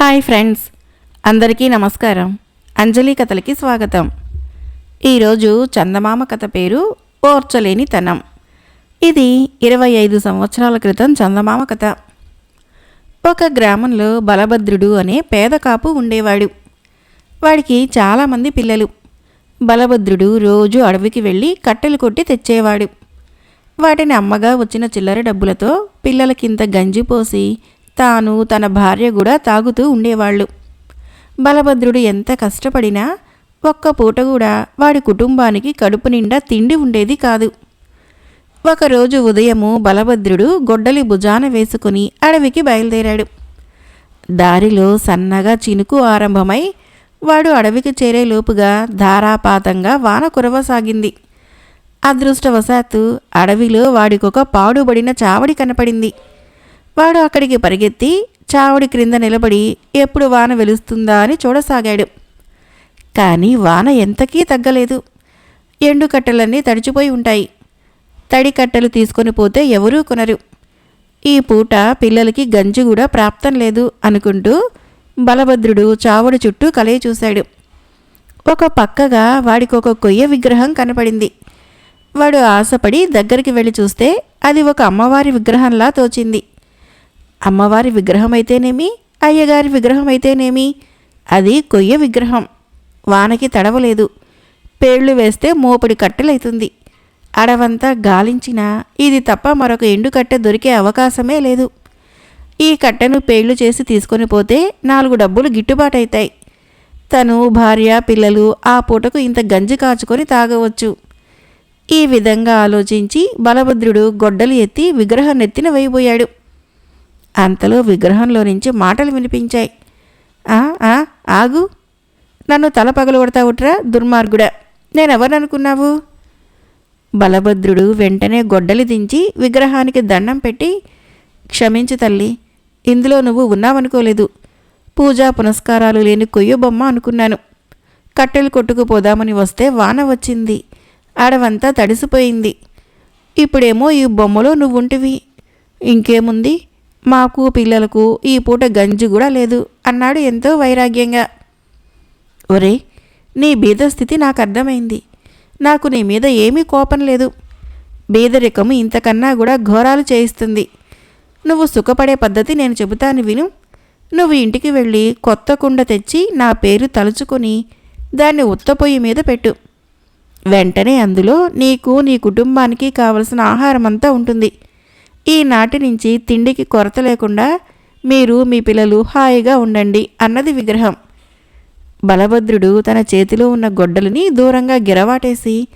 Hi friends అందరికీ నమస్కారం. అంజలి కథలకి స్వాగతం. ఈరోజు చందమామ కథ పేరు ఓర్చలేని తనం ఇది ఇరవై ఐదు సంవత్సరాల క్రితం చందమామ కథ. ఒక గ్రామంలో బలభద్రుడు అనే పేద కాపు ఉండేవాడు. వాడికి చాలామంది పిల్లలు. బలభద్రుడు రోజు అడవికి వెళ్ళి కట్టెలు కొట్టి తెచ్చేవాడు. వాటిని అమ్మగా వచ్చిన చిల్లర డబ్బులతో పిల్లలకింత గంజి పోసి తాను తన భార్య కూడా తాగుతూ ఉండేవాళ్ళు. బలభద్రుడు ఎంత కష్టపడినా ఒక్క పూట కూడా వాడి కుటుంబానికి కడుపు నిండా తిండి ఉండేది కాదు. ఒకరోజు ఉదయము బలభద్రుడు గొడ్డలి భుజాన వేసుకుని అడవికి బయలుదేరాడు. దారిలో సన్నగా చినుకు ఆరంభమై వాడు అడవికి చేరేలోపుగా ధారాపాతంగా వాన కురవసాగింది. అదృష్టవశాత్తు అడవిలో వాడికొక పాడుబడిన చావడి కనపడింది. వాడు అక్కడికి పరిగెత్తి చావడి క్రింద నిలబడి ఎప్పుడు వాన వెలుస్తుందా అని చూడసాగాడు. కానీ వాన ఎంతకీ తగ్గలేదు. ఎండు కట్టెలన్నీ తడిచిపోయి ఉంటాయి. తడి కట్టెలు తీసుకొని పోతే ఎవరూ కొనరు. ఈ పూట పిల్లలకి గంజి కూడా ప్రాప్తం లేదు అనుకుంటూ బలభద్రుడు చావుడి చుట్టూ కలయి చూశాడు. ఒక పక్కగా వాడికి ఒక కొయ్య విగ్రహం కనపడింది. వాడు ఆశపడి దగ్గరికి వెళ్ళి చూస్తే అది ఒక అమ్మవారి విగ్రహంలా తోచింది. అమ్మవారి విగ్రహం అయితేనేమి అయ్యగారి విగ్రహం అయితేనేమి అది కొయ్య విగ్రహం. వానకి తడవలేదు. పేళ్ళు వేస్తే మోపడి కట్టెలైతుంది. అడవంతా గాలించినా ఇది తప్ప మరొక ఎండు కట్టె దొరికే అవకాశమే లేదు. ఈ కట్టెను పేళ్ళు చేసి తీసుకొని పోతే నాలుగు డబ్బులు గిట్టుబాటైతాయి. తను భార్య పిల్లలు ఆ పూటకు ఇంత గంజి కాచుకొని తాగవచ్చు. ఈ విధంగా ఆలోచించి బలభద్రుడు గొడ్డలు ఎత్తి విగ్రహం నెత్తిన వేయబోయాడు. అంతలో విగ్రహంలో నుంచి మాటలు వినిపించాయి. "ఆ, ఆ, ఆగు. నన్ను తల పగలగొడతావుట్రా దుర్మార్గుడా. నేనెవరనుకున్నావు బలభద్రుడు వెంటనే గొడ్డలి దించి విగ్రహానికి దండం పెట్టి క్షమించు తల్లి ఇందులో నువ్వు ఉన్నావనుకోలేదు. పూజా పునస్కారాలు లేని కొయ్య బొమ్మ అనుకున్నాను. కట్టెలు కొట్టుకుపోదామని వస్తే వాన వచ్చింది. ఆడవంతా తడిసిపోయింది. ఇప్పుడేమో ఈ బొమ్మలో నువ్వుంటివి. ఇంకేముంది? మాకు పిల్లలకు ఈ పూట గంజి కూడా లేదు అన్నాడు ఎంతో వైరాగ్యంగా. ఒరే నీ బీద స్థితి నాకు అర్థమైంది. నాకు నీ మీద ఏమీ కోపం లేదు. బీదరికము ఇంతకన్నా కూడా ఘోరాలు చేయిస్తుంది. నువ్వు సుఖపడే పద్ధతి నేను చెబుతాను విను. నువ్వు ఇంటికి వెళ్ళి కొత్త కుండ తెచ్చి నా పేరు తలుచుకొని దాన్ని ఉత్తపొయ్యి మీద పెట్టు. వెంటనే అందులో నీకు నీ కుటుంబానికి కావలసిన ఆహారం అంతా ఉంటుంది. ఈనాటి నుంచి తిండికి కొరత లేకుండా మీరు మీ పిల్లలు హాయిగా ఉండండి అన్నది విగ్రహం. బలభద్రుడు తన చేతిలో ఉన్న గొడ్డలిని దూరంగా గిరవాటేసి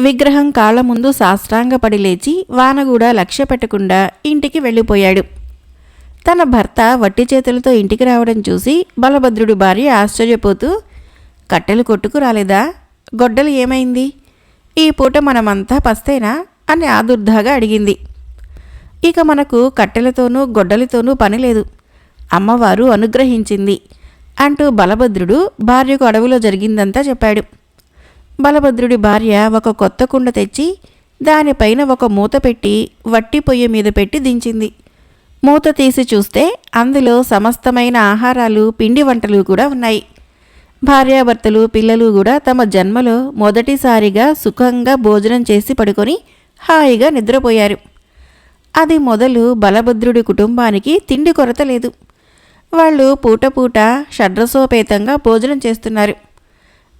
విగ్రహం కాళ్ళ ముందు సాష్టాంగపడి లేచి వానగూడ లక్ష్య పెట్టకుండా ఇంటికి వెళ్ళిపోయాడు. తన భర్త వట్టి చేతులతో ఇంటికి రావడం చూసి బలభద్రుడి భార్య ఆశ్చర్యపోతూ కట్టెలు కొట్టుకు రాలేదా? గొడ్డలు ఏమైంది? ఈ పూట మనమంతా పస్తేనా? అని ఆదుర్దాగా అడిగింది. ఇక మనకు కట్టెలతోనూ గొడ్డలితోనూ పని లేదు. అమ్మవారు అనుగ్రహించింది అంటూ బలభద్రుడు భార్యకు అడవిలో జరిగిందంతా చెప్పాడు. బలభద్రుడి భార్య ఒక కొత్త కుండ తెచ్చి దానిపైన ఒక మూత పెట్టి వట్టి పొయ్యి మీద పెట్టి దించింది. మూత తీసి చూస్తే అందులో సమస్తమైన ఆహారాలు పిండి వంటలు కూడా ఉన్నాయి. భార్యాభర్తలు పిల్లలు కూడా తమ జన్మలో మొదటిసారిగా సుఖంగా భోజనం చేసి పడుకొని హాయిగా నిద్రపోయారు. అది మొదలు బలభద్రుడి కుటుంబానికి తిండి కొరత లేదు. వాళ్ళు పూట పూట షడ్రసోపేతంగా భోజనం చేస్తున్నారు.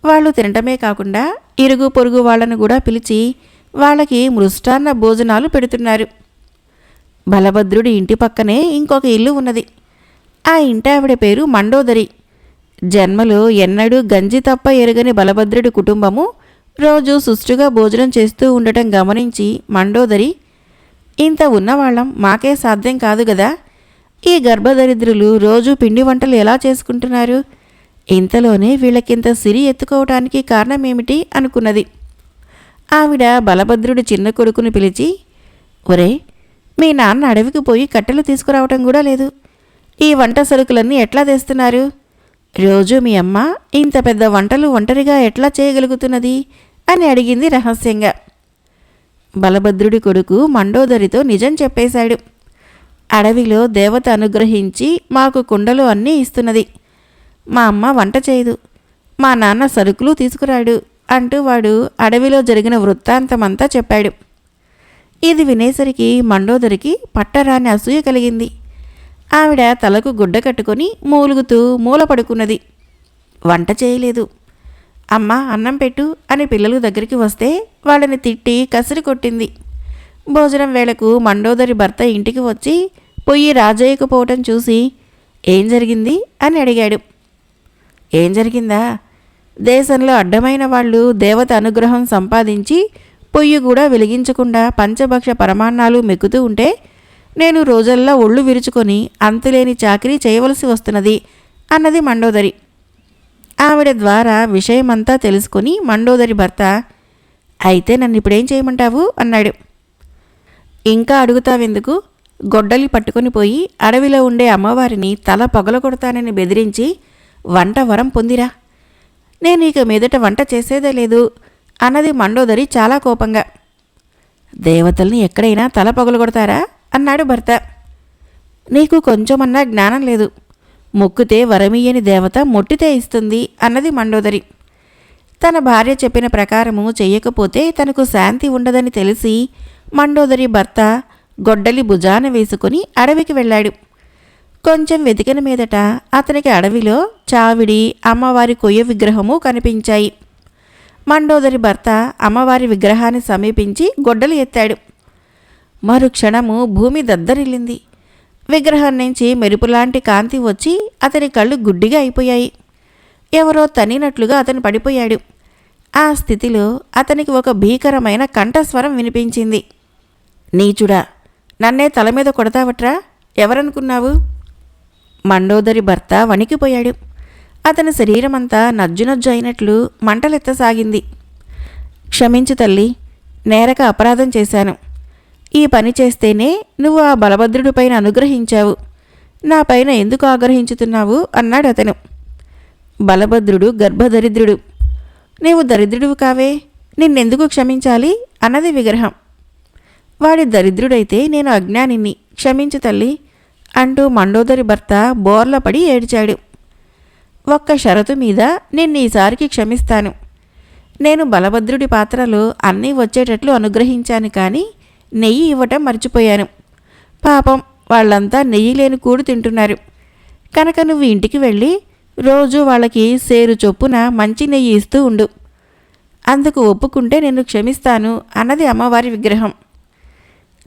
వాళ్ళు తినటమే కాకుండా ఇరుగు పొరుగు వాళ్ళను కూడా పిలిచి వాళ్ళకి మృష్టాన్న భోజనాలు పెడుతున్నారు. బలభద్రుడి ఇంటి పక్కనే ఇంకొక ఇల్లు ఉన్నది. ఆ ఇంటి ఆవిడ పేరు మండోదరి. జన్మలో ఎన్నడూ గంజి తప్ప ఎరగని బలభద్రుడి కుటుంబము రోజు సుష్టుగా భోజనం చేస్తూ ఉండటం గమనించి మండోదరి ఇంత ఉన్నవాళ్ళం మాకే సాధ్యం కాదు కదా ఈ గర్భదరిద్రులు రోజు పిండి వంటలు ఎలా చేసుకుంటున్నారు? ఇంతలోనే వీళ్ళకింత సిరి ఎత్తుకోవటానికి కారణమేమిటి అనుకున్నది. ఆవిడ బలభద్రుడి చిన్న కొడుకుని పిలిచి ఒరే మీ నాన్న అడవికి పోయి కట్టెలు తీసుకురావటం కూడా లేదు. ఈ వంట సరుకులన్నీ ఎట్లా తెస్తున్నారు? రోజు మీ అమ్మ ఇంత పెద్ద వంటలు ఒంటరిగా ఎట్లా చేయగలుగుతున్నది? అని అడిగింది రహస్యంగా. బలభద్రుడి కొడుకు మండోదరితో నిజం చెప్పేశాడు. అడవిలో దేవత అనుగ్రహించి మాకు కుండలు అన్నీ ఇస్తున్నది. మా అమ్మ వంట చేయదు. మా నాన్న సరుకులు తీసుకురాడు అంటూ వాడు అడవిలో జరిగిన వృత్తాంతమంతా చెప్పాడు. ఇది వినేసరికి మండోదరికి పట్టరాని అసూయ కలిగింది. ఆవిడ తలకు గుడ్డ కట్టుకొని మూలుగుతూ మూల పడుకున్నది వంట చేయలేదు. అమ్మ అన్నం పెట్టు అని పిల్లలు దగ్గరికి వస్తే వాళ్ళని తిట్టి కసిరి కొట్టింది. భోజనం వేళకు మండోదరి భర్త ఇంటికి వచ్చి పొయ్యి రాజయ్యకపోవటం చూసి ఏం జరిగింది అని అడిగాడు. ఏం జరిగిందా? దేశంలో అడ్డమైన వాళ్ళు దేవత అనుగ్రహం సంపాదించి పొయ్యి కూడా వెలిగించకుండా పంచభక్ష పరమాన్నాలు మెక్కుతూ ఉంటే నేను రోజల్లా ఒళ్ళు విరుచుకొని అంతులేని చాకరీ చేయవలసి వస్తున్నది అన్నది మండోదరి. ఆవిడ ద్వారా విషయమంతా తెలుసుకొని మండోదరి భర్త అయితే నన్ను ఇప్పుడేం చేయమంటావు? అన్నాడు. ఇంకా అడుగుతావెందుకు? గొడ్డలి పట్టుకొని పోయి అడవిలో ఉండే అమ్మవారిని తల పగలగొడతానని బెదిరించి వంట వరం పొందిరా. నేను ఇక మీదట వంట చేసేదే లేదు అన్నది మండోదరి చాలా కోపంగా. దేవతల్ని ఎక్కడైనా తల పగలగొడతారా? అన్నాడు భర్త. నీకు కొంచెమన్నా జ్ఞానం లేదు. మొక్కుతే వరమియ్యని దేవత మొట్టితే ఇస్తుంది అన్నది మండోదరి. తన భార్య చెప్పిన ప్రకారము చెయ్యకపోతే తనకు శాంతి ఉండదని తెలిసి మండోదరి భర్త గొడ్డలి భుజాన వేసుకుని అడవికి వెళ్ళాడు. కొంచెం వెతికిన మీదట అతనికి అడవిలో చావిడి అమ్మవారి కొయ్య విగ్రహము కనిపించాయి. మండోదరి భర్త అమ్మవారి విగ్రహాన్ని సమీపించి గొడ్డలు ఎత్తాడు. మరుక్షణము భూమి దద్దరిల్లింది. విగ్రహం నుంచి మెరుపులాంటి కాంతి వచ్చి అతని కళ్ళు గుడ్డిగా అయిపోయాయి. ఎవరో తనినట్లుగా అతను పడిపోయాడు. ఆ స్థితిలో అతనికి ఒక భీకరమైన కంఠస్వరం వినిపించింది. నీచుడా నన్నే తల మీద కొడతావట్రా? ఎవరనుకున్నావు? మండోదరి భర్త వణికిపోయాడు. అతని శరీరమంతా నజ్జునజ్జు అయినట్లు మంటలెత్తసాగింది. క్షమించు తల్లి నేరక అపరాధం చేశాను. ఈ పని చేస్తేనే నువ్వు ఆ బలభద్రుడిపైన అనుగ్రహించావు. నా పైన ఎందుకు ఆగ్రహించుతున్నావు? అన్నాడు అతను. బలభద్రుడు గర్భదరిద్రుడు. నీవు దరిద్రుడు కావే. నిన్నెందుకు క్షమించాలి? అన్నది విగ్రహం. వాడి దరిద్రుడైతే నేను అజ్ఞానిని. క్షమించు తల్లి అంటూ మండోదరి భర్త బోర్లపడి ఏడ్చాడు. ఒక్క షరతు మీద నిన్ను ఈసారికి క్షమిస్తాను. నేను బలభద్రుడి పాత్రలో అన్నీ వచ్చేటట్లు అనుగ్రహించాను కానీ నెయ్యి ఇవ్వటం మర్చిపోయాను. పాపం వాళ్ళంతా నెయ్యి లేని కూడు తింటున్నారు. కనుక నువ్వు ఇంటికి వెళ్ళి రోజు వాళ్ళకి సేరు చొప్పున మంచి నెయ్యి ఇస్తూ ఉండు. అందుకు ఒప్పుకుంటే నేను క్షమిస్తాను అన్నది అమ్మవారి విగ్రహం.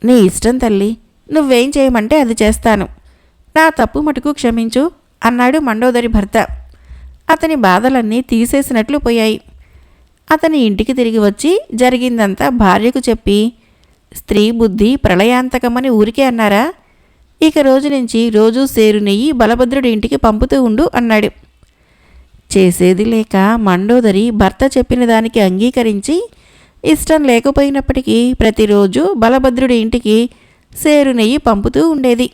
నీ ఇష్టం తల్లి నువ్వేం చేయమంటే అది చేస్తాను. నా తప్పు మటుకు క్షమించు అన్నాడు మండోదరి భర్త. అతని బాధలన్నీ తీసేసినట్లు పోయాయి. అతని ఇంటికి తిరిగి వచ్చి జరిగిందంతా భార్యకు చెప్పి స్త్రీ బుద్ధి ప్రళయాంతకమని ఊరికే అన్నారా? ఇక రోజు నుంచి రోజూ సేరు నెయ్యి బలభద్రుడి ఇంటికి పంపుతూ ఉండు అన్నాడు. చేసేది లేక మండోదరి భర్త చెప్పిన దానికి అంగీకరించి ఇష్టం లేకపోయినప్పటికీ ప్రతిరోజు బలభద్రుడి ఇంటికి సేరు నెయ్యి పంపుతూ ఉండేది.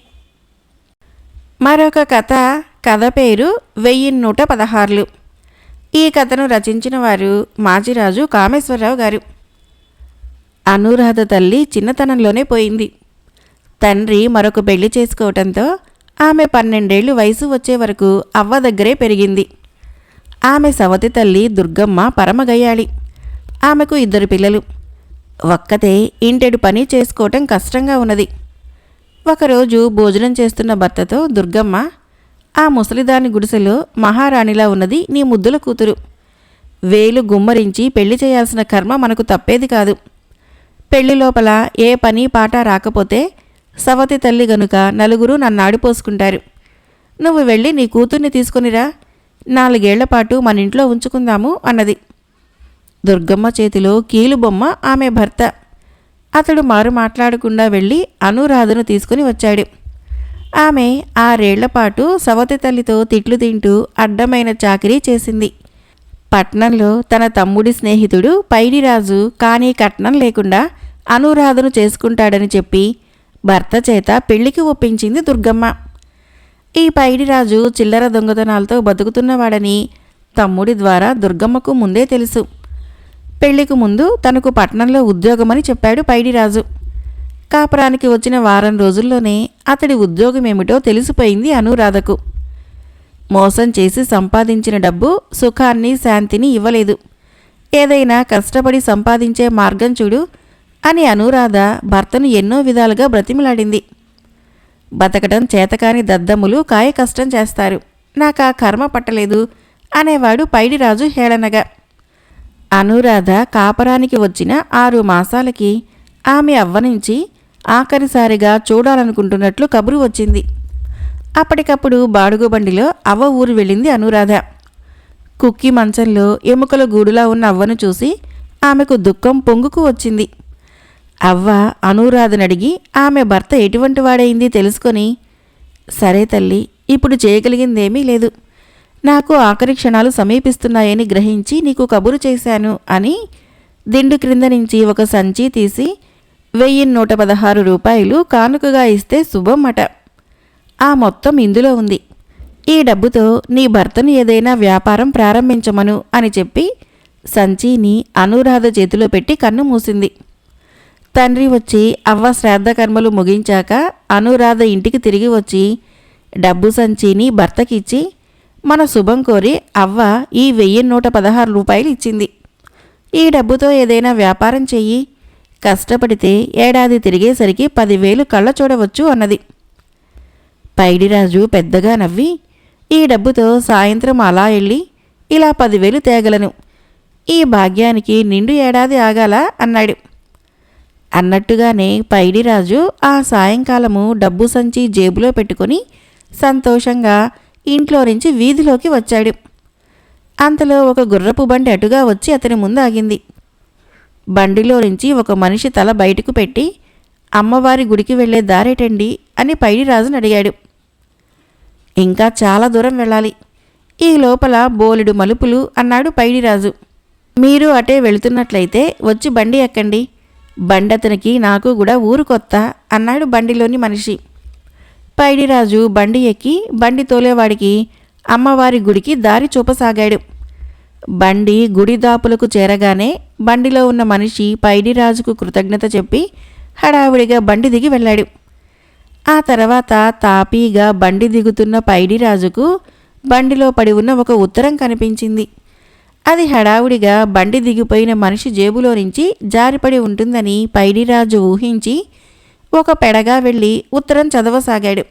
మరొక కథ కథ పేరు వెయ్యి నూట పదహారులు. ఈ కథను రచించిన వారు మాచిరాజు కామేశ్వరరావు గారు. అనురాధ తల్లి చిన్నతనంలోనే పోయింది. తండ్రి మరొక పెళ్ళి చేసుకోవటంతో ఆమె పన్నెండేళ్ళు వయసు వచ్చే వరకు అవ్వ దగ్గరే పెరిగింది. ఆమె సవతి తల్లి దుర్గమ్మ పరమగయ్యాళి ఆమెకు ఇద్దరు పిల్లలు. ఒక్కతే ఇంటెడు పని చేసుకోవటం కష్టంగా ఉన్నది. ఒకరోజు భోజనం చేస్తున్న భర్తతో దుర్గమ్మ ఆ ముసలిదాని గుడిసెలో మహారాణిలా ఉన్నది నీ ముద్దుల కూతురు. వేలు గుమ్మరించి పెళ్ళి చేయాల్సిన కర్మ మనకు తప్పేది కాదు. పెళ్ళి లోపల ఏ పని పాట రాకపోతే సవతి తల్లి గనుక నలుగురు నన్ను ఆడిపోసుకుంటారు నువ్వు వెళ్ళి నీ కూతుర్ని తీసుకునిరా. నాలుగేళ్ళ పాటు మన ఇంట్లో ఉంచుకుందాము అన్నది. దుర్గమ్మ చేతిలో కీలుబొమ్మ ఆమె భర్త. అతడు మారు మాట్లాడకుండా వెళ్ళి అనురాధను తీసుకుని వచ్చాడు. ఆమె ఆరేళ్ళ పాటు సవతి తల్లితో తిట్లు తింటూ అడ్డమైన చాకరీ చేసింది. పట్నంలో తన తమ్ముడి స్నేహితుడు పైడిరాజు కానీ కట్నం లేకుండా అనురాధను చేసుకుంటాడని చెప్పి భర్త చేత పెళ్ళికి ఒప్పించింది దుర్గమ్మ. ఈ పైడిరాజు చిల్లర దొంగతనాలతో బతుకుతున్నవాడని తమ్ముడి ద్వారా దుర్గమ్మకు ముందే తెలుసు. పెళ్ళికి ముందు తనకు పట్నంలో ఉద్యోగమని చెప్పాడు పైడిరాజు. కాపురానికి వచ్చిన వారం రోజుల్లోనే అతడి ఉద్యోగం ఏమిటో తెలిసిపోయింది అనురాధకు. మోసం చేసి సంపాదించిన డబ్బు సుఖాన్ని శాంతిని ఇవ్వలేదు. ఏదైనా కష్టపడి సంపాదించే మార్గం చూడు అని అనురాధ భర్తను ఎన్నో విధాలుగా బ్రతిమలాడింది. బతకడం చేతకాని దద్దములు కాయ కష్టం చేస్తారు. నాకు ఆ కర్మ పట్టలేదు అనేవాడు పైడిరాజు హేళనగా. అనురాధ కాపరానికి వచ్చిన ఆరు మాసాలకి ఆమె అవ్వనించి ఆఖరిసారిగా చూడాలనుకుంటున్నట్లు కబురు వచ్చింది. అప్పటికప్పుడు బాడుగు బండిలో అవ్వ ఊరు వెళ్ళింది అనురాధ. కుక్కి మంచంలో ఎముకల గూడులా ఉన్న అవ్వను చూసి ఆమెకు దుఃఖం పొంగుకు వచ్చింది. అవ్వ అనురాధనడిగి ఆమె భర్త ఎటువంటి వాడైంది తెలుసుకొని? సరే తల్లి ఇప్పుడు చేయగలిగిందేమీ లేదు. నాకు ఆఖరి క్షణాలు సమీపిస్తున్నాయని గ్రహించి నీకు కబురు చేశాను అని దిండు క్రింద నుంచి ఒక సంచి తీసి వెయ్యి నూట పదహారు రూపాయలు కానుకగా ఇస్తే శుభం అట. ఆ మొత్తం ఇందులో ఉంది. ఈ డబ్బుతో నీ భర్తను ఏదైనా వ్యాపారం ప్రారంభించమను అని చెప్పి సంచిని అనురాధ చేతిలో పెట్టి కన్ను మూసింది. తండ్రి వచ్చి అవ్వ శ్రాద్ధ కర్మలు ముగించాక అనురాధ ఇంటికి తిరిగి వచ్చి డబ్బు సంచిని భర్తకిచ్చి మన శుభం కోరి అవ్వ ఈ వెయ్యి నూట పదహారు రూపాయలు ఇచ్చింది. ఈ డబ్బుతో ఏదైనా వ్యాపారం చెయ్యి. కష్టపడితే ఏడాది తిరిగేసరికి పదివేలు కళ్ళ చూడవచ్చు అన్నది. పైడిరాజు పెద్దగా నవ్వి ఈ డబ్బుతో సాయంత్రం అలా వెళ్ళి ఇలా పదివేలు తేగలను. ఈ భాగ్యానికి నిండు ఏడాది ఆగాల? అన్నాడు. అన్నట్టుగానే పైడిరాజు ఆ సాయంకాలము డబ్బు సంచి జేబులో పెట్టుకొని సంతోషంగా ఇంట్లో నుంచి వీధిలోకి వచ్చాడు. అంతలో ఒక గుర్రపు బండి అటుగా వచ్చి అతని ముందు ఆగింది బండిలో నుంచి ఒక మనిషి తల బయటకు పెట్టి అమ్మవారి గుడికి వెళ్ళే దారేటండి అని పైడిరాజును అడిగాడు. ఇంకా చాలా దూరం వెళ్ళాలి. ఈ లోపల బోలెడు మలుపులు అన్నాడు పైడిరాజు. మీరు అటే వెళుతున్నట్లయితే వచ్చి బండి ఎక్కండి. బండతనికి నాకు కూడా ఊరు కొత్త అన్నాడు బండిలోని మనిషి. పైడిరాజు బండి ఎక్కి బండి తోలేవాడికి అమ్మవారి గుడికి దారి చూపసాగాడు. బండి గుడి దాపులకు చేరగానే బండిలో ఉన్న మనిషి పైడిరాజుకు కృతజ్ఞత చెప్పి హడావిడిగా బండి దిగి వెళ్ళాడు. ఆ తర్వాత తాపీగా బండి దిగుతున్న పైడిరాజుకు బండిలో పడి ఉన్న ఒక ఉత్తరం కనిపించింది. అది హడావుడిగా బండి దిగిపోయిన మనిషి జేబులో నుంచి జారిపడి ఉంటుందని పైడిరాజు ఊహించి ఒక పెడగా వెళ్ళి ఉత్తరం చదవసాగాడు.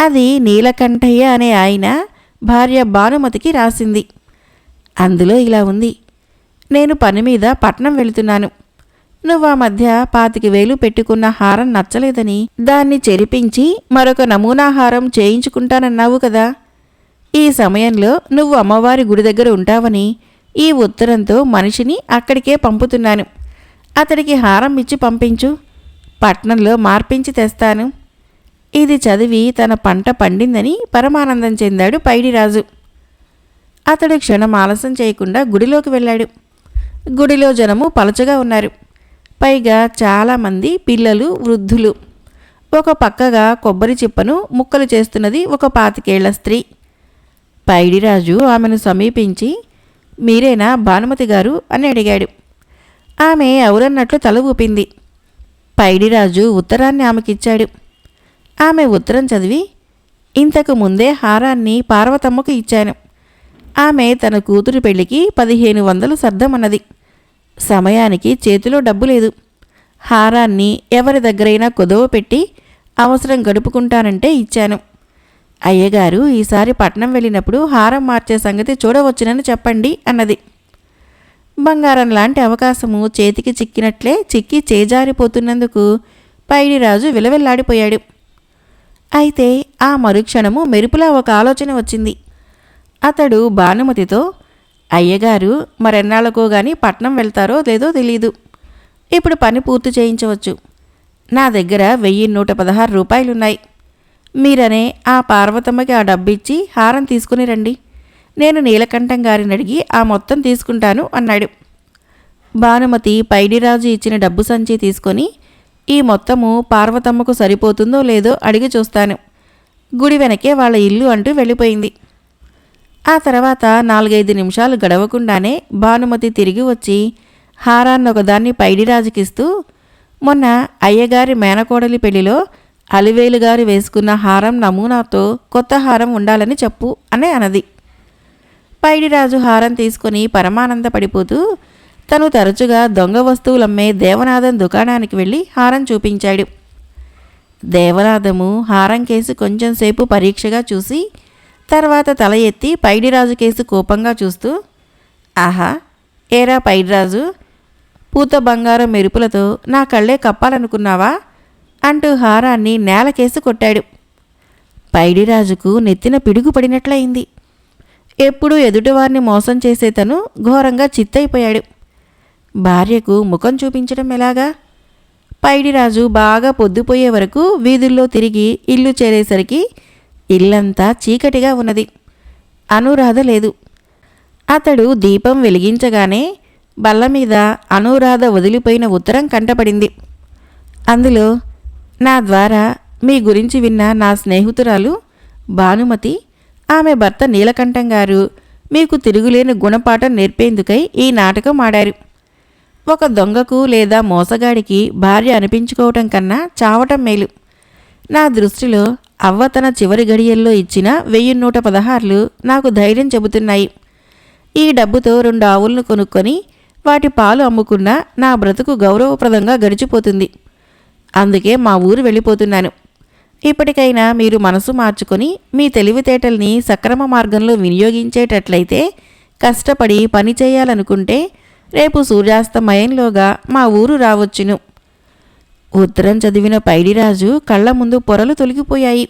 అది నీలకంఠయ్య అనే ఆయన భార్య భానుమతికి రాసింది. అందులో ఇలా ఉంది. నేను పని మీద పట్నం వెళుతున్నాను. నువ్వు ఆ మధ్య పాతికి వేలు పెట్టుకున్న హారం నచ్చలేదని దాన్ని చెరిపించి మరొక నమూనా హారం చేయించుకుంటానన్నావు కదా. ఈ సమయంలో నువ్వు అమ్మవారి గుడి దగ్గర ఉంటావని ఈ ఉత్తరంతో మనిషిని అక్కడికే పంపుతున్నాను. అతడికి హారం ఇచ్చి పంపించు. పట్నంలో మార్పించి తెస్తాను. ఇది చదివి తన పంట పండిందని పరమానందం చెందాడు పైడిరాజు. అతడు క్షణం ఆలస్యం చేయకుండా గుడిలోకి వెళ్ళాడు. గుడిలో జనము పలచగా ఉన్నారు. పైగా చాలామంది పిల్లలు వృద్ధులు. ఒక పక్కగా కొబ్బరి చిప్పను ముక్కలు చేస్తున్నది ఒక పాతికేళ్ళ స్త్రీ. పైడిరాజు ఆమెను సమీపించి మీరేనా భానుమతి గారు? అని అడిగాడు. ఆమె ఎవరన్నట్లు తల ఊపింది. పైడిరాజు ఉత్తరాన్ని ఆమెకిచ్చాడు. ఆమె ఉత్తరం చదివి ఇంతకు ముందే హారాన్ని పార్వతమ్మకు ఇచ్చాను. ఆమె తన కూతురు పెళ్ళికి పదిహేను వందలు సర్దమన్నది. సమయానికి చేతిలో డబ్బు లేదు. హారాన్ని ఎవరి దగ్గరైనా కుదవ పెట్టి అవసరం గడుపుకుంటానంటే ఇచ్చాను. అయ్యగారు ఈసారి పట్నం వెళ్ళినప్పుడు హారం మార్చే సంగతి చూడవచ్చునని చెప్పండి అన్నది. బంగారం లాంటి అవకాశము చేతికి చిక్కినట్లే చిక్కి చేజారిపోతున్నందుకు పైడిరాజు విలవెల్లాడిపోయాడు. అయితే ఆ మరుక్షణము మెరుపులా ఒక ఆలోచన వచ్చింది. అతడు భానుమతితో అయ్యగారు మరెన్నాళ్ళకో గాని పట్నం వెళ్తారో లేదో తెలీదు. ఇప్పుడు పని పూర్తి చేయించవచ్చు. నా దగ్గర వెయ్యి నూట పదహారు రూపాయలున్నాయి. మీరనే ఆ పార్వతమ్మకి ఆ డబ్బిచ్చి హారం తీసుకుని రండి. నేను నీలకంఠం గారిని అడిగి ఆ మొత్తం తీసుకుంటాను అన్నాడు. భానుమతి పైడిరాజు ఇచ్చిన డబ్బు సంచి తీసుకొని ఈ మొత్తము పార్వతమ్మకు సరిపోతుందో లేదో అడిగి చూస్తాను. గుడి వెనకే వాళ్ళ ఇల్లు అంటూ వెళ్ళిపోయింది. ఆ తర్వాత నాలుగైదు నిమిషాలు గడవకుండానే భానుమతి తిరిగి వచ్చి హారాన్ని ఒకదాన్ని పైడిరాజుకిస్తూ మొన్న అయ్యగారి మేనకోడలి పెళ్ళిలో అలివేలు గారు వేసుకున్న హారం నమూనాతో కొత్త హారం ఉండాలని చెప్పు అనే అన్నది పైడిరాజు హారం తీసుకుని పరమానంద పడిపోతూ తను తరచుగా దొంగ వస్తువులమ్మే దేవనాథం దుకాణానికి వెళ్ళి హారం చూపించాడు. దేవనాథము హారం కేసు కొంచెం సేపు పరీక్షగా చూసి తర్వాత తల ఎత్తి పైడిరాజు కేసు కోపంగా చూస్తూ ఆహా ఏరా పైడిరాజు పూత బంగారం మెరుపులతో నా కళ్ళే కప్పాలనుకున్నావా? అంటూ హారాన్ని నేలకేసి కొట్టాడు. పైడిరాజుకు నెత్తిన పిడుగు పడినట్లయింది. ఎప్పుడూ ఎదుటివారిని మోసం చేసే తను ఘోరంగా చిత్తైపోయాడు. భార్యకు ముఖం చూపించడం ఎలాగా? పైడిరాజు బాగా పొద్దుపోయే వరకు వీధుల్లో తిరిగి ఇల్లు చేరేసరికి ఇల్లంతా చీకటిగా ఉన్నది. అనురాధ లేదు. అతడు దీపం వెలిగించగానే బల్ల మీద అనురాధ వదిలిపోయిన ఉత్తరం కంటపడింది. అందులో నా ద్వారా మీ గురించి విన్న నా స్నేహితురాలు భానుమతి ఆమె భర్త నీలకంఠం గారు మీకు తిరుగులేని గుణపాఠం నేర్పేందుకై ఈ నాటకం ఆడారు. ఒక దొంగకు లేదా మోసగాడికి భార్య అనిపించుకోవటం కన్నా చావటం మేలు. నా దృష్టిలో అవ్వ తన చివరి గడియల్లో ఇచ్చిన వెయ్యి నూట పదహారులు నాకు ధైర్యం చెబుతున్నాయి. ఈ డబ్బుతో రెండు ఆవులను కొనుక్కొని వాటి పాలు అమ్ముకున్న నా బ్రతుకు గౌరవప్రదంగా గడిచిపోతుంది. అందుకే మా ఊరు వెళ్ళిపోతున్నాను. ఇప్పటికైనా మీరు మనసు మార్చుకొని మీ తెలివితేటల్ని సక్రమ మార్గంలో వినియోగించేటట్లయితే కష్టపడి పని చేయాలనుకుంటే రేపు సూర్యాస్తమయంలోగా మా ఊరు రావచ్చును. ఉత్తరం చదివిన పైడిరాజు కళ్ళ ముందు పొరలు తొలగిపోయాయి.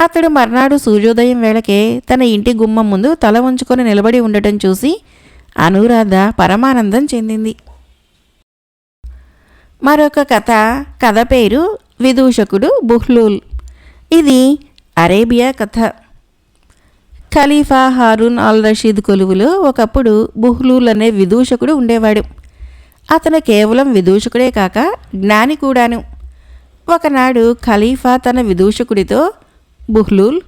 అతడు మర్నాడు సూర్యోదయం వేళకే తన ఇంటి గుమ్మం ముందు తల వంచుకొని నిలబడి ఉండటం చూసి అనురాధ పరమానందం చెందింది. మరొక కథ కథ పేరు విదూషకుడు బుహ్లూల్. ఇది అరేబియా కథ. ఖలీఫా హారూన్ అల్ రషీద్ కొలువులో ఒకప్పుడు బుహ్లూల్ అనే విదూషకుడు ఉండేవాడు. అతను కేవలం విదూషకుడే కాక జ్ఞాని కూడాను. ఒకనాడు ఖలీఫా తన విదూషకుడితో బుహ్లూల్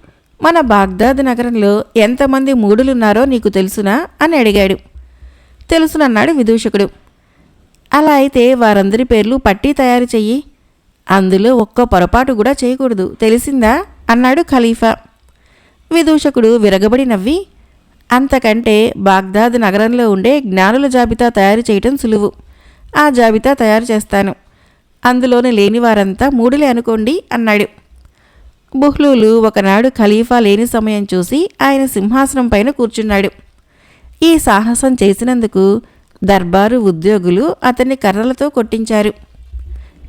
మన బాగ్దాద్ నగరంలో ఎంతమంది మూడులున్నారో నీకు తెలుసునా? అని అడిగాడు. తెలుసునన్నాడు విదూషకుడు. అలా అయితే వారందరి పేర్లు పట్టీ తయారు చెయ్యి. అందులో ఒక్క పొరపాటు కూడా చేయకూడదు. తెలిసిందా? అన్నాడు ఖలీఫా. విదూషకుడు విరగబడి నవ్వి అంతకంటే బాగ్దాద్ నగరంలో ఉండే జ్ఞానుల జాబితా తయారు చేయటం సులువు. ఆ జాబితా తయారు చేస్తాను. అందులోని లేని వారంతా మూడులే అనుకోండి అన్నాడు. బుహ్లూలు ఒకనాడు ఖలీఫా లేని సమయం చూసి ఆయన సింహాసనం పైన కూర్చున్నాడు. ఈ సాహసం చేసినందుకు దర్బారు ఉద్యోగులు అతన్ని కర్రలతో కొట్టించారు.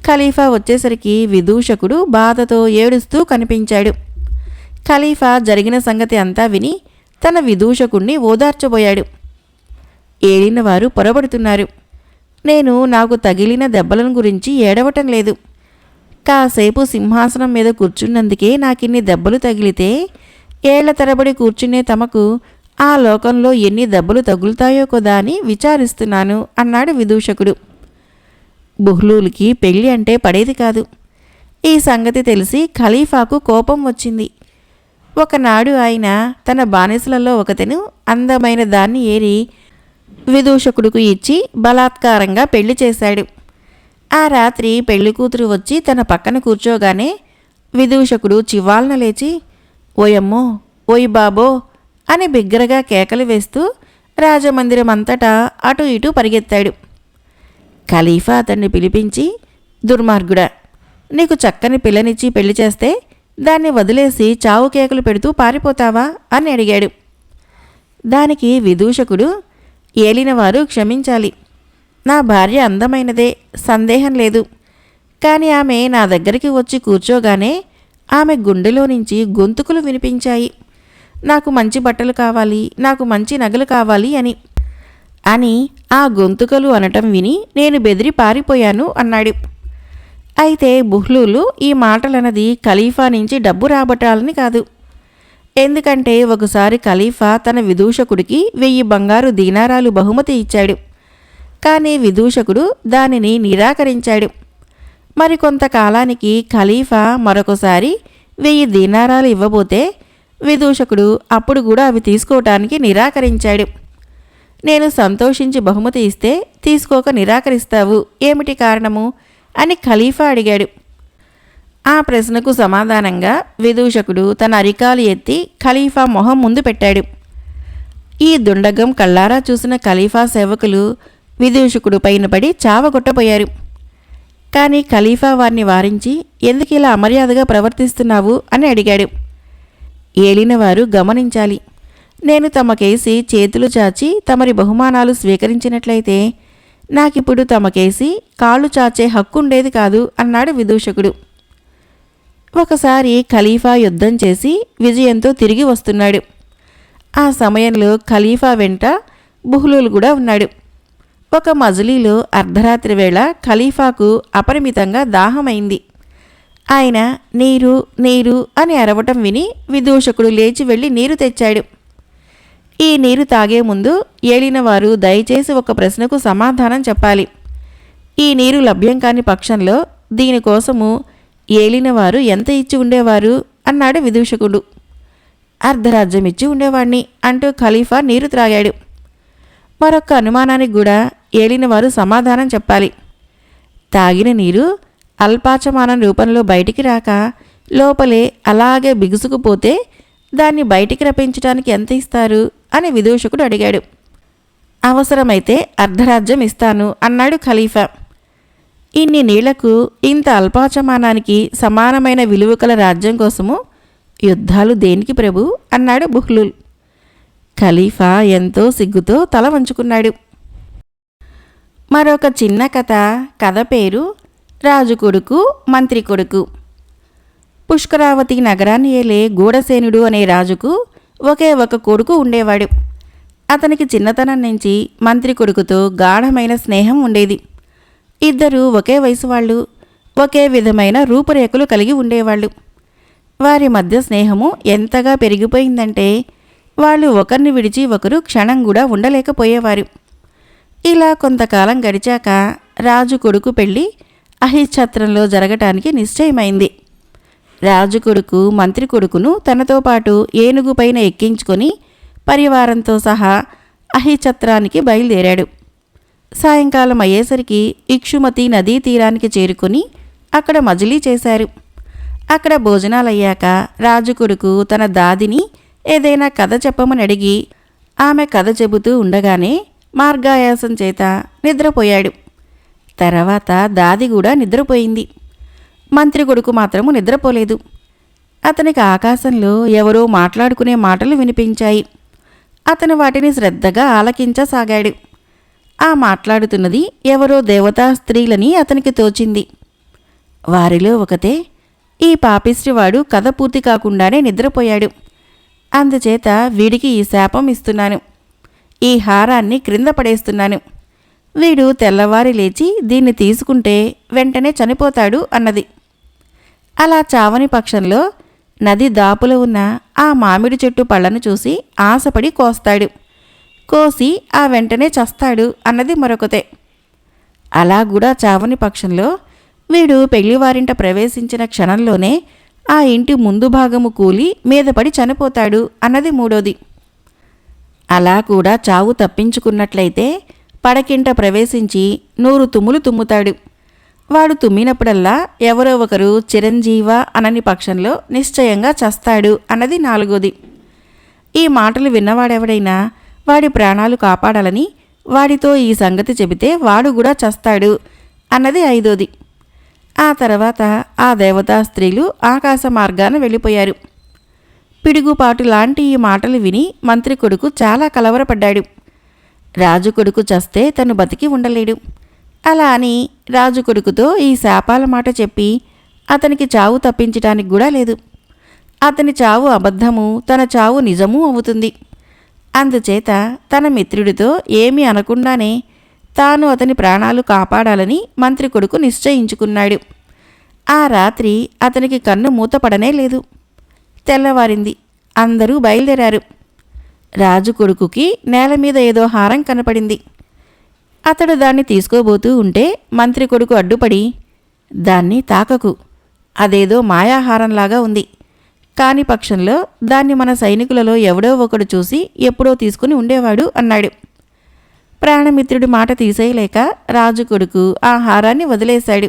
ఖలీఫా వచ్చేసరికి విదూషకుడు బాధతో ఏడుస్తూ కనిపించాడు. ఖలీఫా జరిగిన సంగతి అంతా విని తన విదూషకుణ్ణి ఓదార్చబోయాడు. ఏలినవారు పొరబడుతున్నారు. నేను నాకు తగిలిన దెబ్బలను గురించి ఏడవటం లేదు. కాసేపు సింహాసనం మీద కూర్చున్నందుకే నాకిన్ని దెబ్బలు తగిలితే ఏళ్ళ తరబడి కూర్చునే తమకు ఆ లోకంలో ఎన్ని దెబ్బలు తగులుతాయో కదా అని విచారిస్తున్నాను అన్నాడు విదూషకుడు. బుహ్లూలికి పెళ్ళి అంటే పడేది కాదు. ఈ సంగతి తెలిసి ఖలీఫాకు కోపం వచ్చింది. ఒకనాడు ఆయన తన బానిసలలో ఒకతను అందమైన దాన్ని ఏరి విదూషకుడుకు ఇచ్చి బలాత్కారంగా పెళ్ళి చేశాడు. ఆ రాత్రి పెళ్ళి కూతురు వచ్చి తన పక్కన కూర్చోగానే విదూషకుడు చివాలన లేచి ఓయమ్మో ఓయ్ బాబో అని బిగ్గరగా కేకలు వేస్తూ రాజమందిరం అంతటా అటు ఇటు పరిగెత్తాడు. ఖలీఫా అతన్ని పిలిపించి దుర్మార్గుడా నీకు చక్కని పిల్లనిచ్చి పెళ్ళి చేస్తే దాన్ని వదిలేసి చావు కేకలు పెడుతూ పారిపోతావా? అని అడిగాడు. దానికి విదూషకుడు ఏలినవారు క్షమించాలి. నా భార్య అందమైనదే సందేహం లేదు. కానీ ఆమె నా దగ్గరికి వచ్చి కూర్చోగానే ఆమె గుండెలో నుంచి గొంతుకులు వినిపించాయి. నాకు మంచి బట్టలు కావాలి నాకు మంచి నగలు కావాలి అని. అని ఆ గొంతుకలు అనటం విని నేను బెదిరి పారిపోయాను అన్నాడు. అయితే బుహ్లూలు ఈ మాటలన్నది ఖలీఫా నుంచి డబ్బు రాబట్టాలని కాదు. ఎందుకంటే ఒకసారి ఖలీఫా తన విదూషకుడికి వెయ్యి బంగారు దీనారాలు బహుమతి ఇచ్చాడు. కానీ విదూషకుడు దానిని నిరాకరించాడు. మరికొంతకాలానికి ఖలీఫా మరొకసారి వెయ్యి దీనారాలు ఇవ్వబోతే విదూషకుడు అప్పుడు కూడా అవి తీసుకోవటానికి నిరాకరించాడు. నేను సంతోషించి బహుమతి ఇస్తే తీసుకోక నిరాకరిస్తావు. ఏమిటి కారణము? అని ఖలీఫా అడిగాడు. ఆ ప్రశ్నకు సమాధానంగా విదూషకుడు తన అరికాలు ఎత్తి ఖలీఫా మొహం ముందు పెట్టాడు. ఈ దుండగం కళ్ళారా చూసిన ఖలీఫా సేవకులు విదూషకుడు పైన పడి చావగొట్టపోయారు కానీ ఖలీఫా వారిని వారించి ఎందుకు ఇలా అమర్యాదగా ప్రవర్తిస్తున్నావు? అని అడిగాడు. ఏలినవారు గమనించాలి. నేను తమకేసి చేతులు చాచి తమరి బహుమానాలు స్వీకరించినట్లయితే నాకిప్పుడు తమకేసి కాళ్ళు చాచే హక్కుండేది కాదు అన్నాడు విదూషకుడు. ఒకసారి ఖలీఫా యుద్ధం చేసి విజయంతో తిరిగి వస్తున్నాడు. ఆ సమయంలో ఖలీఫా వెంట బుహ్లూలు కూడా ఉన్నాడు. ఒక మజిలీలో అర్ధరాత్రి వేళ ఖలీఫాకు అపరిమితంగా దాహమైంది. ఆయన నీరు నీరు అని అరవటం విని విదూషకుడు లేచి వెళ్ళి నీరు తెచ్చాడు. ఈ నీరు తాగే ముందు ఏలినవారు దయచేసి ఒక ప్రశ్నకు సమాధానం చెప్పాలి. ఈ నీరు లభ్యం కాని పక్షంలో దీనికోసము ఏలినవారు ఎంత ఇచ్చి ఉండేవారు? అన్నాడు విదూషకుడు. అర్ధరాజ్యం ఇచ్చి ఉండేవాణ్ణి అంటూ ఖలీఫా నీరు త్రాగాడు. మరొక అనుమానానికి కూడా ఏలినవారు సమాధానం చెప్పాలి. తాగిన నీరు అల్పాచమానం రూపంలో బయటికి రాక లోపలే అలాగే బిగుసుకుపోతే దాన్ని బయటికి రప్పించడానికి ఎంత ఇస్తారు? అని విదూషకుడు అడిగాడు. అవసరమైతే అర్ధరాజ్యం ఇస్తాను అన్నాడు ఖలీఫా. ఇన్ని నీళ్ళకు ఇంత అల్పాచమానానికి సమానమైన విలువ కల రాజ్యం కోసము యుద్ధాలు దేనికి ప్రభు? అన్నాడు బుహ్లుల్. ఖలీఫా ఎంతో సిగ్గుతో తల వంచుకున్నాడు. మరొక చిన్న కథ కథ పేరు రాజు కొడుకు మంత్రి కొడుకు. పుష్కరావతి నగరాన్ని ఏలే గూడసేనుడు అనే రాజుకు ఒకే ఒక కొడుకు ఉండేవాడు. అతనికి చిన్నతనం నుంచి మంత్రి కొడుకుతో గాఢమైన స్నేహం ఉండేది. ఇద్దరూ ఒకే వయసు వాళ్ళు ఒకే విధమైన రూపురేఖలు కలిగి ఉండేవాళ్ళు. వారి మధ్య స్నేహము ఎంతగా పెరిగిపోయిందంటే వాళ్ళు ఒకరిని విడిచి ఒకరు క్షణం కూడా ఉండలేకపోయేవారు. ఇలా కొంతకాలం గడిచాక రాజు కొడుకు పెళ్ళి అహిఛత్రంలో జరగటానికి నిశ్చయమైంది. రాజు కొడుకు మంత్రి కొడుకును తనతో పాటు ఏనుగుపైన ఎక్కించుకొని పరివారంతో సహా అహిఛత్రానికి బయలుదేరాడు. సాయంకాలం అయ్యేసరికి ఇక్షుమతి నదీ తీరానికి చేరుకొని అక్కడ మజిలీ చేశారు. అక్కడ భోజనాలయ్యాక రాజు కొడుకు తన దాదిని ఏదైనా కథ చెప్పమని అడిగి ఆమె కథ చెబుతూ ఉండగానే మార్గాయాసం చేత నిద్రపోయాడు. తర్వాత దాది కూడా నిద్రపోయింది. మంత్రి కొడుకు మాత్రము నిద్రపోలేదు. అతనికి ఆకాశంలో ఎవరో మాట్లాడుకునే మాటలు వినిపించాయి. అతను వాటిని శ్రద్ధగా ఆలకించసాగాడు. ఆ మాట్లాడుతున్నది ఎవరో దేవతా స్త్రీలని అతనికి తోచింది. వారిలో ఒకతే ఈ పాపిష్టివాడు కథ పూర్తి కాకుండానే నిద్రపోయాడు. అందుచేత వీడికి ఈ శాపం ఇస్తున్నాను. ఈ హారాన్ని క్రింద పడేస్తున్నాను. వీడు తెల్లవారి లేచి దీన్ని తీసుకుంటే వెంటనే చనిపోతాడు అన్నది. అలా చావని పక్షంలో నది దాపులో ఉన్న ఆ మామిడి చెట్టు పళ్ళను చూసి ఆశపడి కోస్తాడు. కోసి ఆ వెంటనే చస్తాడు అన్నది మరొకతే. అలా కూడా చావని పక్షంలో వీడు పెళ్ళివారింట ప్రవేశించిన క్షణంలోనే ఆ ఇంటి ముందు భాగము కూలి మీద పడి చనిపోతాడు అన్నది మూడోది. అలా కూడా చావు తప్పించుకున్నట్లయితే పడకింట ప్రవేశించి నూరు తుమ్ములు తుమ్ముతాడు. వాడు తుమ్మినప్పుడల్లా ఎవరో ఒకరు చిరంజీవ అనని పక్షంలో నిశ్చయంగా చస్తాడు అన్నది నాలుగోది. ఈ మాటలు విన్నవాడెవడైనా వాడి ప్రాణాలు కాపాడాలని వాడితో ఈ సంగతి చెబితే వాడు కూడా చస్తాడు అన్నది ఐదోది. ఆ తర్వాత ఆ దేవతా స్త్రీలు ఆకాశ మార్గాన వెళ్ళిపోయారు. పిడుగుపాటు లాంటి ఈ మాటలు విని మంత్రి కొడుకు చాలా కలవరపడ్డాడు. రాజు కొడుకు చస్తే తను బతికి ఉండలేడు. అలా అని రాజు కొడుకుతో ఈ శాపాల మాట చెప్పి అతనికి చావు తప్పించటానికి కూడా లేదు. అతని చావు అబద్ధము తన చావు నిజమూ అవుతుంది. అందుచేత తన మిత్రుడితో ఏమీ అనకుండానే తాను అతని ప్రాణాలు కాపాడాలని మంత్రి కొడుకు నిశ్చయించుకున్నాడు. ఆ రాత్రి అతనికి కన్ను మూతపడనే లేదు. తెల్లవారింది. అందరూ బయలుదేరారు. రాజు కొడుకుకి నేల మీద ఏదో హారం కనపడింది. అతడు దాన్ని తీసుకోబోతూ ఉంటే మంత్రి కొడుకు అడ్డుపడి దాన్ని తాకకు. అదేదో మాయాహారంలాగా ఉంది. కాని పక్షంలో దాన్ని మన సైనికులలో ఎవడో ఒకడు చూసి ఎప్పుడో తీసుకుని ఉండేవాడు అన్నాడు. ప్రాణమిత్రుడి మాట తీసేయలేక రాజు కొడుకు ఆ హారాన్ని వదిలేశాడు.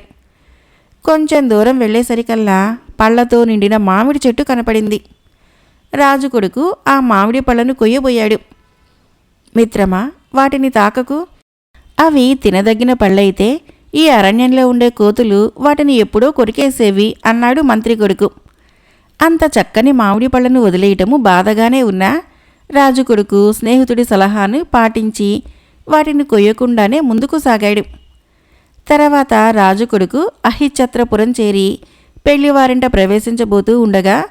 కొంచెం దూరం వెళ్ళేసరికల్లా పళ్ళతో నిండిన మామిడి చెట్టు కనపడింది. రాజు కొడుకు ఆ మామిడి పళ్ళను కొయ్యబోయాడు. మిత్రమా వాటిని తాకకు? అవి తినదగిన పళ్ళైతే ఈ అరణ్యంలో ఉండే కోతులు వాటిని ఎప్పుడో కొరికేసేవి అన్నాడు మంత్రి కొడుకు. అంత చక్కని మామిడి పళ్ళను వదిలేయటము బాధగానే ఉన్నా రాజు కొడుకు స్నేహితుడి సలహాను పాటించి వాటిని కొయ్యకుండానే ముందుకు సాగాడు. తర్వాత రాజు కొడుకు అహిఛత్రపురం చేరి పెళ్ళివారింట ప్రవేశించబోతూ ఉండగా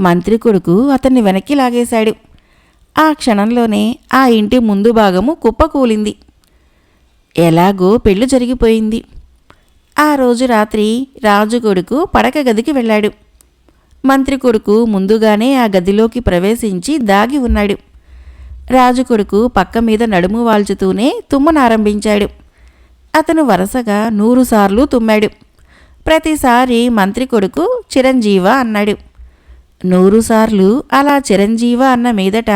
మంత్రి కొడుకు అతన్ని వెనక్కి లాగేశాడు. ఆ క్షణంలోనే ఆ ఇంటి ముందు భాగము కుప్పకూలింది ఎలాగో పెళ్ళి జరిగిపోయింది. ఆ రోజు రాత్రి రాజు కొడుకు పడక గదికి వెళ్ళాడు. మంత్రి కొడుకు ముందుగానే ఆ గదిలోకి ప్రవేశించి దాగి ఉన్నాడు. రాజు కొడుకు పక్క మీద నడుము వాల్చుతూనే తుమ్మనారంభించాడు అతను వరుసగా నూరుసార్లు తుమ్మాడు. ప్రతిసారి మంత్రి కొడుకు చిరంజీవ అన్నాడు. నూరుసార్లు అలా చిరంజీవ అన్న మీదట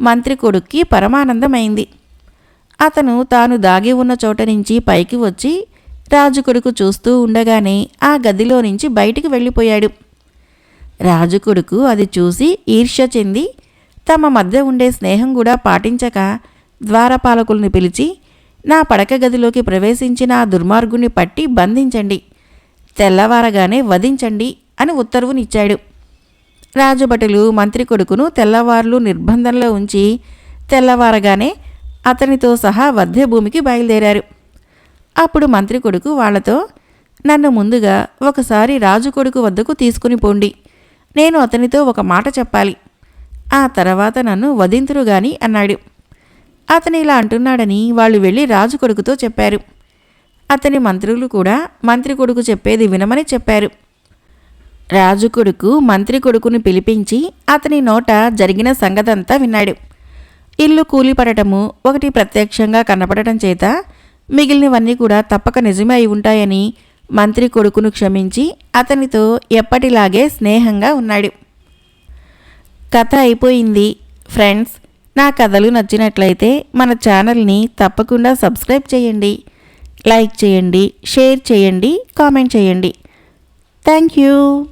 మంత్రి కొడుక్కి పరమానందమైంది. అతను తాను దాగి ఉన్న చోట నుంచి పైకి వచ్చి రాజు కొడుకు చూస్తూ ఉండగానే ఆ గదిలో నుంచి బయటికి వెళ్ళిపోయాడు. రాజు కొడుకు అది చూసి ఈర్ష్య చెంది తమ మధ్య ఉండే స్నేహం కూడా పాటించక ద్వారపాలకుల్ని పిలిచి నా పడక గదిలోకి ప్రవేశించిన ఆ దుర్మార్గుణ్ణి పట్టి బంధించండి తెల్లవారగానే వధించండి అని ఉత్తర్వునిచ్చాడు. రాజభటులు మంత్రి కొడుకును తెల్లవార్లు నిర్బంధంలో ఉంచి తెల్లవారగానే అతనితో సహా వధ్యభూమికి బయలుదేరారు. అప్పుడు మంత్రి కొడుకు వాళ్ళతో నన్ను ముందుగా ఒకసారి రాజు కొడుకు వద్దకు తీసుకుని పోండి నేను అతనితో ఒక మాట చెప్పాలి. ఆ తర్వాత నన్ను వధింతురు గాని అన్నాడు. అతను ఇలా అంటున్నాడని వాళ్ళు వెళ్ళి రాజు కొడుకుతో చెప్పారు. అతని మంత్రులు కూడా మంత్రి కొడుకు చెప్పేది వినమని చెప్పారు. రాజు కొడుకు మంత్రి కొడుకుని పిలిపించి అతని నోట జరిగిన సంగతంతా విన్నాడు. ఇల్లు కూలిపడటము ఒకటి ప్రత్యక్షంగా కనపడటం చేత మిగిలినవన్నీ కూడా తప్పక నిజమే అయి ఉంటాయని మంత్రి కొడుకును క్షమించి అతనితో ఎప్పటిలాగే స్నేహంగా ఉన్నాడు. కథ అయిపోయింది. ఫ్రెండ్స్ నా కథలు నచ్చినట్లయితే మన ఛానల్ని తప్పకుండా సబ్స్క్రైబ్ చేయండి. లైక్ చేయండి షేర్ చేయండి కామెంట్ చేయండి. Thank you.